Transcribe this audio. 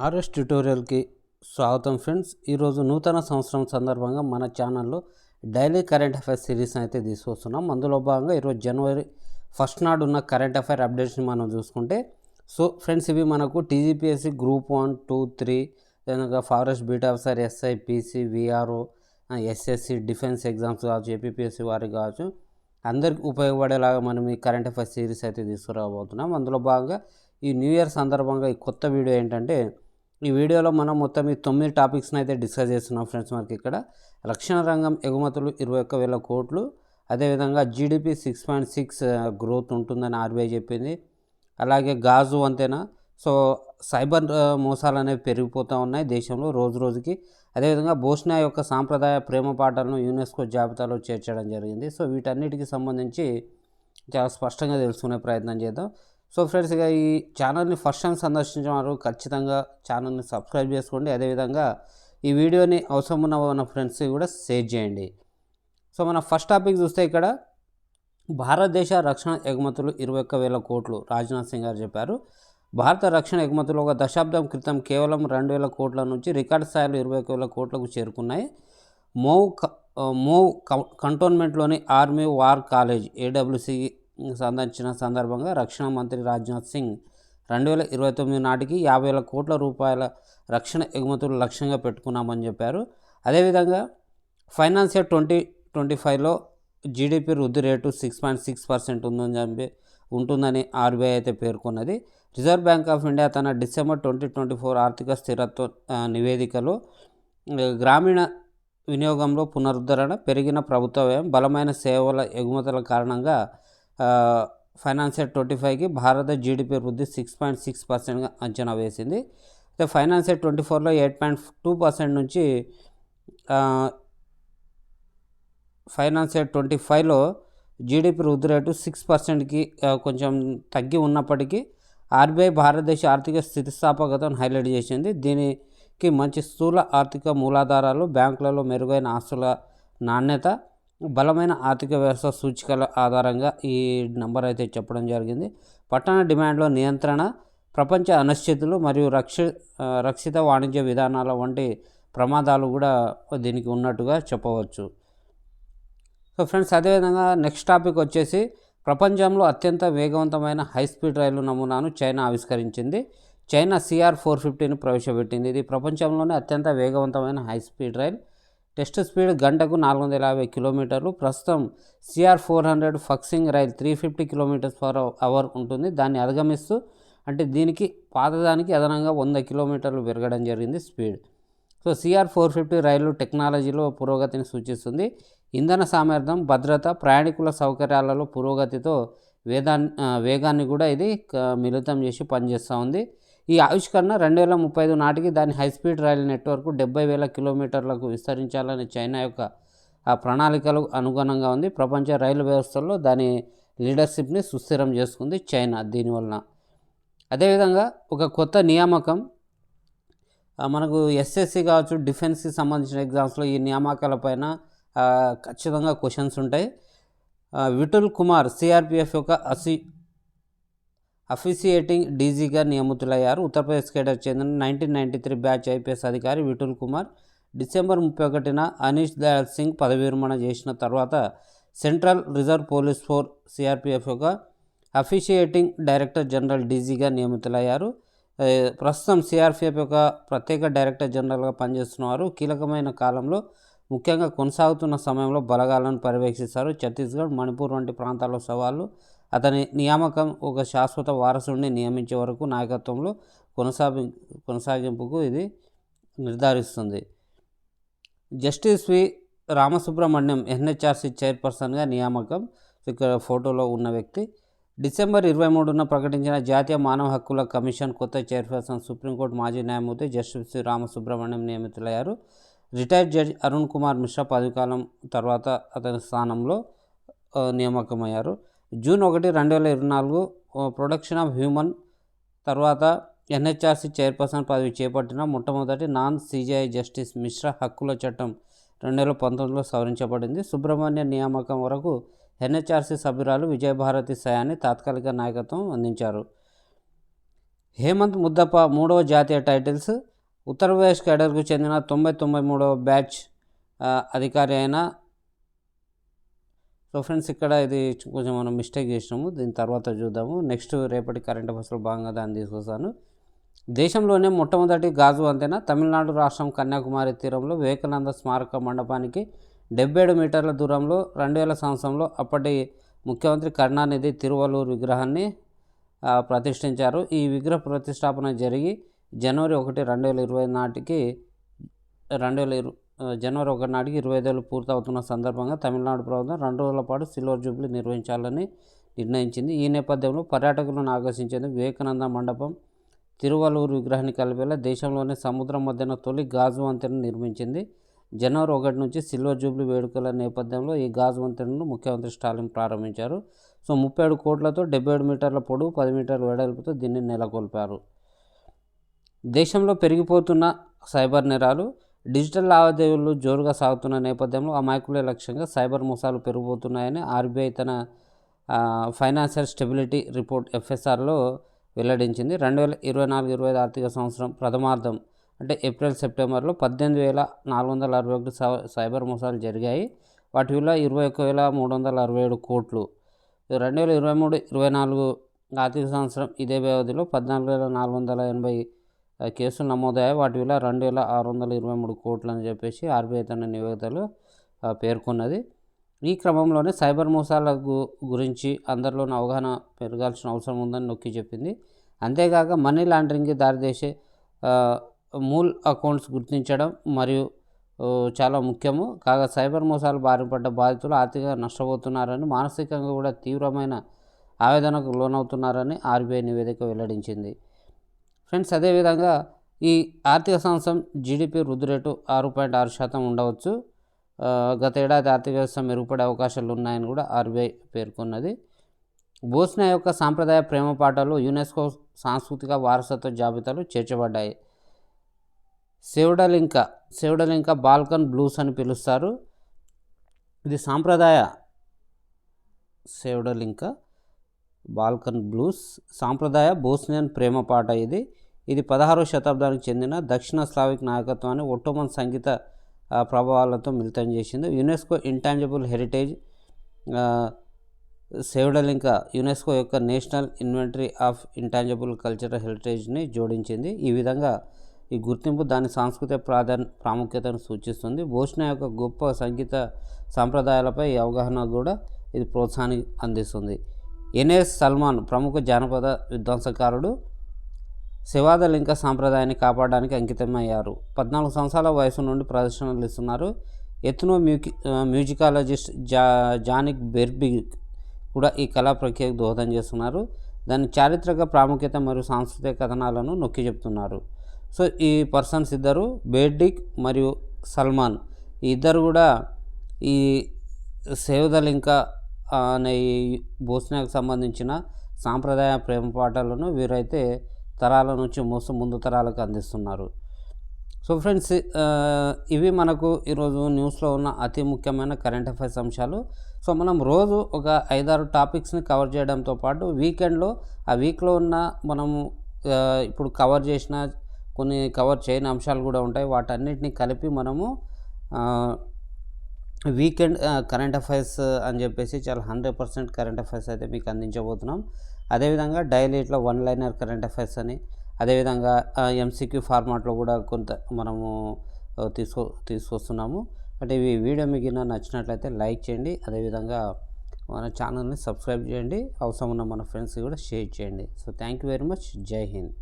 RS ట్యుటోరియల్కి స్వాగతం friends. ఈరోజు నూతన సంవత్సరం సందర్భంగా మన ఛానల్లో డైలీ కరెంట్ అఫైర్స్ సిరీస్ అయితే తీసుకొస్తున్నాం. అందులో భాగంగా ఈరోజు జనవరి ఫస్ట్ నాడు ఉన్న కరెంట్ అఫైర్ అప్డేట్స్ని మనం చూసుకుంటే సో ఫ్రెండ్స్ ఇవి మనకు TGPSC group one two three forest beat officer SI PC VRO SSC defence exams కావచ్చు ఏపీఎస్సీ వారికి కావచ్చు అందరికి ఉపయోగపడేలాగా మనం ఈ కరెంట్ అఫైర్స్ సిరీస్ అయితే తీసుకురాబోతున్నాం. అందులో భాగంగా ఈ న్యూ ఇయర్ సందర్భంగా ఈ కొత్త వీడియో ఏంటంటే ఈ వీడియోలో మనం మొత్తం ఈ తొమ్మిది టాపిక్స్ని అయితే డిస్కస్ చేస్తున్నాం ఫ్రెండ్స్ మనకి ఇక్కడ. రక్షణ రంగం ఎగుమతులు ఇరవై ఒక్క వేల కోట్లు. అదేవిధంగా GDP six point six growth ఉంటుందని ఆర్బీఐ చెప్పింది. అలాగే గాజు అంతేనా? సో సైబర్ మోసాలు అనేవి పెరిగిపోతూ ఉన్నాయి దేశంలో రోజు రోజుకి. అదేవిధంగా బోస్నియా యొక్క సాంప్రదాయ ప్రేమ పాటలను యునెస్కో జాబితాలో చేర్చడం జరిగింది. సో వీటన్నిటికి సంబంధించి చాలా స్పష్టంగా తెలుసుకునే ప్రయత్నం చేద్దాం. సో ఫ్రెండ్స్ ఇక ఈ ఛానల్ని ఫస్ట్ టైం సందర్శించిన వారు ఖచ్చితంగా ఛానల్ని సబ్స్క్రైబ్ చేసుకోండి. అదేవిధంగా ఈ వీడియోని అవసరం ఉన్న మన ఫ్రెండ్స్కి కూడా షేర్ చేయండి. సో మన ఫస్ట్ టాపిక్ చూస్తే ఇక్కడ భారతదేశ రక్షణ ఎగుమతులు ఇరవై ఒక్క వేల కోట్లు. రాజ్నాథ్ సింగ్ గారు చెప్పారు. భారత రక్షణ ఎగుమతులు ఒక దశాబ్దం క్రితం కేవలం రెండు వేల కోట్ల నుంచి రికార్డ్ స్థాయిలో ఇరవై ఒక్క వేల కోట్లకు చేరుకున్నాయి. మోవ్ క- మోవ్ కంటోన్మెంట్లోని ఆర్మీ వార్ కాలేజ్ ఏడబ్ల్యూసి సందర్శించిన సందర్భంగా రక్షణ మంత్రి రాజ్నాథ్ సింగ్ రెండు వేల ఇరవై తొమ్మిది నాటికి యాభై వేల కోట్ల రూపాయల రక్షణ ఎగుమతులు లక్ష్యంగా పెట్టుకున్నామని చెప్పారు. అదేవిధంగా ఫైనాన్షియల్ ట్వంటీ ట్వంటీ ఫైవ్లో జీడిపి వృద్ధి rate six point six percent ఉందని చెప్పి ఉంటుందని ఆర్బీఐ అయితే పేర్కొన్నది. రిజర్వ్ బ్యాంక్ ఆఫ్ ఇండియా తన డిసెంబర్ ట్వంటీ ట్వంటీ ఫోర్ ఆర్థిక స్థిరత్వ నివేదికలో గ్రామీణ వినియోగంలో పునరుద్ధరణ పెరిగిన ప్రభుత్వ వ్యయం బలమైన సేవల ఎగుమతుల కారణంగా ఫైనాన్షియల్ ట్వంటీ ఫైవ్కి భారత జీడిపి వృద్ధి సిక్స్ పాయింట్ సిక్స్ పర్సెంట్గా అంచనా వేసింది. అయితే ఫైనాన్షియల్ ట్వంటీ ఫోర్లో ఎయిట్ పాయింట్ టూ పర్సెంట్ నుంచి ఫైనాన్షియల్ ట్వంటీ ఫైవ్లో జీడిపి వృద్ధి రేటు సిక్స్ పర్సెంట్కి కొంచెం తగ్గి ఉన్నప్పటికీ ఆర్బీఐ భారతదేశ ఆర్థిక స్థితిస్థాపకతను హైలైట్ చేసింది. దీనికి మంచి స్థూల ఆర్థిక మూలాధారాలు బ్యాంకులలో మెరుగైన ఆస్తుల నాణ్యత బలమైన ఆర్థిక వ్యవస్థ సూచికల ఆధారంగా ఈ నంబర్ అయితే చెప్పడం జరిగింది. పట్టణ డిమాండ్లో నియంత్రణ ప్రపంచ అనిశ్చితులు మరియు రక్ష రక్షిత వాణిజ్య విధానాల వంటి ప్రమాదాలు కూడా దీనికి ఉన్నట్టుగా చెప్పవచ్చు. సో ఫ్రెండ్స్ అదేవిధంగా నెక్స్ట్ టాపిక్ వచ్చేసి ప్రపంచంలో అత్యంత వేగవంతమైన హై స్పీడ్ రైలు నమూనాను చైనా ఆవిష్కరించింది. చైనా సిఆర్ ఫోర్ ఫిఫ్టీని ప్రవేశపెట్టింది. ఇది ప్రపంచంలోనే అత్యంత వేగవంతమైన high speed rail. Test speed గంటకు నాలుగు వందల యాభై కిలోమీటర్లు. ప్రస్తుతం CR four hundred Fuxing rail three fifty kilometres per hour ఉంటుంది. దాన్ని అధిగమిస్తూ అంటే దీనికి పాతదానికి అదనంగా వంద కిలోమీటర్లు పెరగడం జరిగింది speed. So CR four fifty rail టెక్నాలజీలో పురోగతిని సూచిస్తుంది. ఇంధన సామర్థ్యం భద్రత ప్రయాణికుల సౌకర్యాలలో పురోగతితో వేదాన్ని వేగాన్ని కూడా ఇది క- మిళితం చేసి పనిచేస్తూ ఉంది. ఈ ఆవిష్కరణ రెండు వేల ముప్పై ఐదు నాటికి దాని హైస్పీడ్ రైలు నెట్వర్క్ డెబ్బై వేల కిలోమీటర్లకు విస్తరించాలని చైనా యొక్క ఆ ప్రణాళికలకు అనుగుణంగా ఉంది. ప్రపంచ రైలు వ్యవస్థల్లో దాని లీడర్షిప్ని సుస్థిరం చేసుకుంది చైనా దీనివలన. అదేవిధంగా ఒక కొత్త నియామకం మనకు ఎస్ఎస్సి కావచ్చు డిఫెన్స్కి సంబంధించిన ఎగ్జామ్స్లో ఈ నియామకాలపైన పైన ఖచ్చితంగా క్వశ్చన్స్ ఉంటాయి. విఠుల్ విటుల్ కుమార్ సిఆర్పిఎఫ్ యొక్క అసి అఫిసియేటింగ్ డీజీగా నియమితులయ్యారు. ఉత్తరప్రదేశ్ కేడర్ చెందిన nineteen ninety three batch IPS అధికారి విటుల్ కుమార్ డిసెంబర్ ముప్పై ఒకటిన అనీష్ దయాల్ సింగ్ పదవి విరమణ చేసిన తర్వాత central reserve police force CRPF యొక్క అఫిషియేటింగ్ డైరెక్టర్ జనరల్ డీజీగా నియమితులయ్యారు. ప్రస్తుతం సిఆర్పిఎఫ్ యొక్క ప్రత్యేక డైరెక్టర్ జనరల్గా పనిచేస్తున్నవారు కీలకమైన కాలంలో ముఖ్యంగా కొనసాగుతున్న సమయంలో బలగాలను పర్యవేక్షిస్తారు. ఛత్తీస్గఢ్ మణిపూర్ వంటి ప్రాంతాల్లో సవాళ్ళు అతని నియామకం ఒక శాశ్వత వారసుడిని నియమించే వరకు నాయకత్వంలో కొనసాగి కొనసాగింపుకు ఇది నిర్ధారిస్తుంది. జస్టిస్ వి రామసుబ్రహ్మణ్యం ఎన్హెచ్ఆర్సి చైర్పర్సన్గా నియామకం ఇక్కడ ఫోటోలో ఉన్న వ్యక్తి. డిసెంబర్ ఇరవై మూడున ప్రకటించిన జాతీయ మానవ హక్కుల కమిషన్ కొత్త చైర్పర్సన్ సుప్రీంకోర్టు మాజీ న్యాయమూర్తి జస్టిస్ రామసుబ్రహ్మణ్యం నియమితులయ్యారు. రిటైర్డ్ జడ్జి అరుణ్ కుమార్ మిశ్రా పదవికాలం తర్వాత అతని స్థానంలో నియామకమయ్యారు. జూన్ ఒకటి రెండు వేల ఇరవై నాలుగు ప్రొడక్షన్ ఆఫ్ హ్యూమన్ తర్వాత ఎన్హెచ్ఆర్సి చైర్పర్సన్ పదవి చేపట్టిన మొట్టమొదటి నాన్ సిజిఐ జస్టిస్ మిశ్రా హక్కుల చట్టం రెండు వేల పంతొమ్మిదిలో సవరించబడింది. సుబ్రహ్మణ్య నియామకం వరకు ఎన్హెచ్ఆర్సి సభ్యురాలు విజయభారతి సయాని తాత్కాలిక నాయకత్వం అందించారు. హేమంత్ ముద్దప్ప మూడవ జాతీయ టైటిల్స్ ఉత్తరప్రదేశ్ కేడర్కు చెందిన తొంభై తొంభై మూడవ బ్యాచ్ అధికారి అయిన సో ఫ్రెండ్స్ ఇక్కడ ఇది కొంచెం మనం మిస్టేక్ చేసినాము. దీని తర్వాత చూద్దాము. నెక్స్ట్ రేపటి కరెంట్ అఫైర్స్లో భాగంగా దాన్ని తీసుకొస్తాను. దేశంలోనే మొట్టమొదటి గాజు వంతెన తమిళనాడు రాష్ట్రం కన్యాకుమారి తీరంలో వివేకానంద స్మారక మండపానికి డెబ్బై ఏడు మీటర్ల దూరంలో రెండు వేల సంవత్సరంలో అప్పటి ముఖ్యమంత్రి కరుణానిధి తిరువల్లూరు విగ్రహాన్ని ప్రతిష్ఠించారు. ఈ విగ్రహ ప్రతిష్టాపన జరిగి జనవరి ఒకటి రెండు వేల ఇరవై నాటికి రెండు వేల ఇరు జనవరి ఒకటి నాటికి ఇరవై ఐదేళ్ళు పూర్తవుతున్న సందర్భంగా తమిళనాడు ప్రభుత్వం రెండు రోజుల పాటు సిల్వర్ జూబ్లీ నిర్వహించాలని నిర్ణయించింది. ఈ నేపథ్యంలో పర్యాటకులను ఆకర్షించేందుకు వివేకానంద మండపం తిరువల్లూరు విగ్రహాన్ని కలిపేలా దేశంలోనే సముద్రం మధ్యన తొలి గాజు వంతెనను నిర్మించింది. జనవరి ఒకటి నుంచి సిల్వర్ జూబ్లీ వేడుకల నేపథ్యంలో ఈ గాజు వంతెనను ముఖ్యమంత్రి స్టాలిన్ ప్రారంభించారు. సో ముప్పై ఏడు కోట్లతో డెబ్బై ఏడు మీటర్ల పొడవు పది మీటర్ల వెడల్పుతో దీన్ని నెలకొల్పారు. దేశంలో పెరిగిపోతున్న సైబర్ నేరాలు డిజిటల్ లావాదేవీలు జోరుగా సాగుతున్న నేపథ్యంలో అమాయకులే లక్ష్యంగా సైబర్ మోసాలు పెరిగిపోతున్నాయని ఆర్బీఐ తన ఫైనాన్షియల్ స్టెబిలిటీ రిపోర్ట్ ఎఫ్ఎస్ఆర్లో వెల్లడించింది. రెండు వేల ఇరవై నాలుగు ఇరవై ఐదు ఆర్థిక సంవత్సరం ప్రథమార్థం అంటే ఏప్రిల్ సెప్టెంబర్లో పద్దెనిమిది వేల నాలుగు వందల అరవై ఒకటి సైబర్ మోసాలు జరిగాయి. వాటి విలువ ఇరవై ఒక్క వేల మూడు వందల అరవై ఏడు కోట్లు. రెండు వేల ఇరవై మూడు ఇరవై నాలుగు ఆర్థిక సంవత్సరం ఇదే వ్యవధిలో పద్నాలుగు వేల నాలుగు వందల ఎనభై కేసు కేసులు నమోదయ్యాయి. వాటి విలువ రెండు వేల ఆరు వందల ఇరవై మూడు కోట్లు అని చెప్పేసి ఆర్బీఐ తన నివేదికలు పేర్కొన్నది. ఈ క్రమంలోనే సైబర్ మోసాల గు గురించి అందరిలోనూ అవగాహన పెరగాల్సిన అవసరం ఉందని నొక్కి చెప్పింది. అంతేకాక మనీ లాండరింగ్కి దారితీసే మూల్ అకౌంట్స్ గుర్తించడం మరియు చాలా ముఖ్యము. కాగా సైబర్ మోసాలు బారిన పడ్డ బాధితులు ఆర్థికంగా నష్టపోతున్నారని మానసికంగా కూడా తీవ్రమైన ఆవేదనకు లోనవుతున్నారని ఆర్బీఐ నివేదిక వెల్లడించింది. ఫ్రెండ్స్ అదేవిధంగా ఈ ఆర్థిక సంవత్సరం జీడిపి వృద్ధి రేటు ఆరు పాయింట్ ఆరు శాతం ఉండవచ్చు. గతేడాది గత ఏడాది ఆర్థిక వ్యవస్థ మెరుగుపడే అవకాశాలు ఉన్నాయని కూడా ఆర్బీఐ పేర్కొన్నది. బోస్నా యొక్క సాంప్రదాయ ప్రేమ పాటలు యునెస్కో సాంస్కృతిక వారసత్వ జాబితాలో చేర్చబడ్డాయి. సెవడలింక సెవడలింక బాల్కన్ బ్లూస్ అని పిలుస్తారు. ఇది సాంప్రదాయ సెవడలింక బాల్కన్ బ్లూస్ సాంప్రదాయ బోస్నియన్ ప్రేమ పాట ఇది. ఇది పదహారవ శతాబ్దానికి చెందిన దక్షిణ స్లావిక్ నాయకత్వాన్ని ఒట్టోమన్ సంగీత ప్రభావాలతో మిళితం చేసింది. యునెస్కో ఇంటాంజిబుల్ హెరిటేజ్ సేవడలింక యునెస్కో యొక్క national inventory of intangible cultural హెరిటేజ్ని జోడించింది. ఈ విధంగా ఈ గుర్తింపు దాని సాంస్కృతిక ప్రాధాన్య ప్రాముఖ్యతను సూచిస్తుంది. బోస్నియా యొక్క గొప్ప సంగీత సాంప్రదాయాలపై ఈ అవగాహన కూడా ఇది ప్రోత్సాహాన్ని అందిస్తుంది. ఎన్ఎస్ సల్మాన్ ప్రముఖ జానపద విధ్వంసకారుడు శివాద లింక సాంప్రదాయాన్ని కాపాడడానికి అంకితమయ్యారు. పద్నాలుగు సంవత్సరాల వయసు నుండి ప్రదర్శనలు ఇస్తున్నారు ఎత్నో మ్యూకి మ్యూజికాలజిస్ట్ జా జానిక్ బెర్బి కూడా ఈ కళా ప్రక్రియకు దోహదం చేస్తున్నారు. దాని చారిత్రక ప్రాముఖ్యత మరియు సాంస్కృతిక కథనాలను నొక్కి చెప్తున్నారు. సో ఈ పర్సన్స్ ఇద్దరు బేర్డిక్ మరియు సల్మాన్. ఈ ఇద్దరు కూడా ఈ సేవదలింక అనే ఈ బోస్నియాకు సంబంధించిన సాంప్రదాయ ప్రేమ పాటలను వీరైతే తరాల నుంచి మోసం ముందు తరాలకు అందిస్తున్నారు. సో ఫ్రెండ్స్ ఇవి మనకు ఈరోజు న్యూస్లో ఉన్న అతి ముఖ్యమైన కరెంట్ అఫైర్స్ అంశాలు. సో మనం రోజు ఒక ఐదారు టాపిక్స్ని కవర్ చేయడంతో పాటు వీకెండ్లో ఆ వీక్లో ఉన్న మనము ఇప్పుడు కవర్ చేసిన కొన్ని కవర్ చేయని అంశాలు కూడా ఉంటాయి. వాటన్నిటిని కలిపి మనము వీకెండ్ కరెంట్ అఫైర్స్ అని చెప్పేసి చాలా హండ్రెడ్ పర్సెంట్ కరెంట్ అఫైర్స్ అయితే మీకు అందించబోతున్నాం. అదేవిధంగా డైలీ ఇట్లా వన్ లైనర్ కరెంట్ అఫైర్స్ అని అదేవిధంగా ఎంసీక్యూ ఫార్మాట్లో కూడా కొంత మనము తీసుకో తీసుకొస్తున్నాము. అంటే ఇవి వీడియో మీకు నచ్చినట్లయితే లైక్ చేయండి అదేవిధంగా మన ఛానల్ని సబ్స్క్రైబ్ చేయండి అవసరం ఉన్న మన ఫ్రెండ్స్కి కూడా షేర్ చేయండి. So thank you very much. Jai Hind.